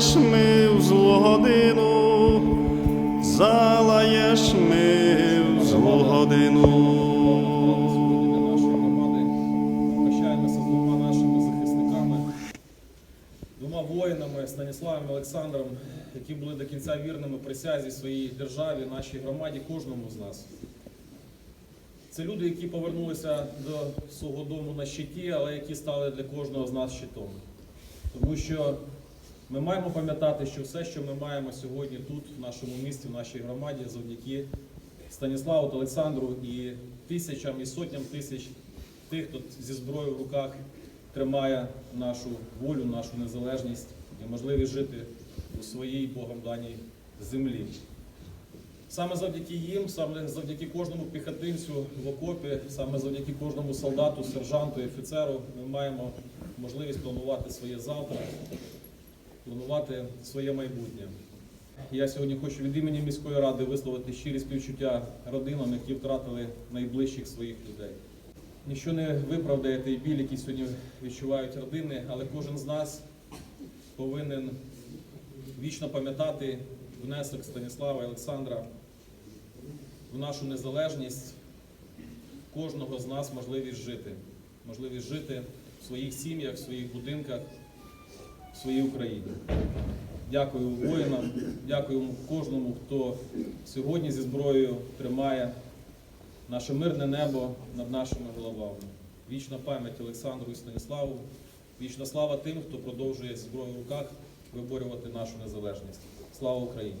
залаєш ми в злу годину, залаєш ми в злу годину. нашої громади. Прощаємося двома нашими захисниками, двома воїнами Станіславом і Олександром, які були до кінця вірними присязі своїй державі, нашій громаді, кожному з нас. Це люди, які повернулися до свого дому на щиті, але які стали для кожного з нас щитом. Тому що ми маємо пам'ятати, що все, що ми маємо сьогодні тут, в нашому місті, в нашій громаді, завдяки Станіславу та Олександру і тисячам і сотням тисяч тих, хто зі зброєю в руках тримає нашу волю, нашу незалежність і можливість жити у своїй Богом даній землі. Саме завдяки їм, саме завдяки кожному піхотинцю в окопі, саме завдяки кожному солдату, сержанту, і офіцеру ми маємо можливість планувати своє завтра, планувати своє майбутнє. Я сьогодні хочу від імені міської ради висловити щирі співчуття родинам, які втратили найближчих своїх людей. Ніщо не виправдає той біль, який сьогодні відчувають родини, але кожен з нас повинен вічно пам'ятати внесок Станіслава і Олександра в нашу незалежність, кожного з нас можливість жити, можливість жити в своїх сім'ях, в своїх будинках, своїй Україні. Дякую воїнам, дякую кожному, хто сьогодні зі зброєю тримає наше мирне небо над нашими головами. Вічна пам'ять Олександру і Станіславу, вічна слава тим, хто продовжує зі зброєю в руках виборювати нашу незалежність. Слава Україні!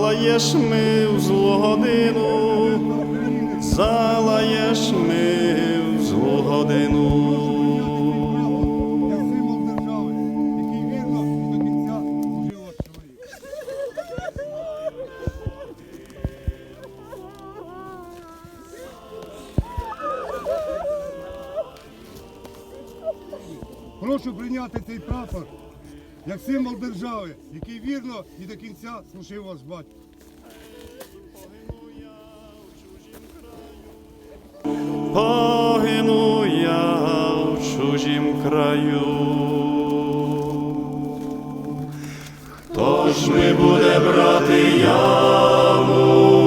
залаєш ми в злу годину, залаєш ми в злу годину. Прошу прийняти цей прапор як символ держави, який вірно і до кінця служив ваш батько. Погину я в чужім краю. Хто ж ми буде брати ясла,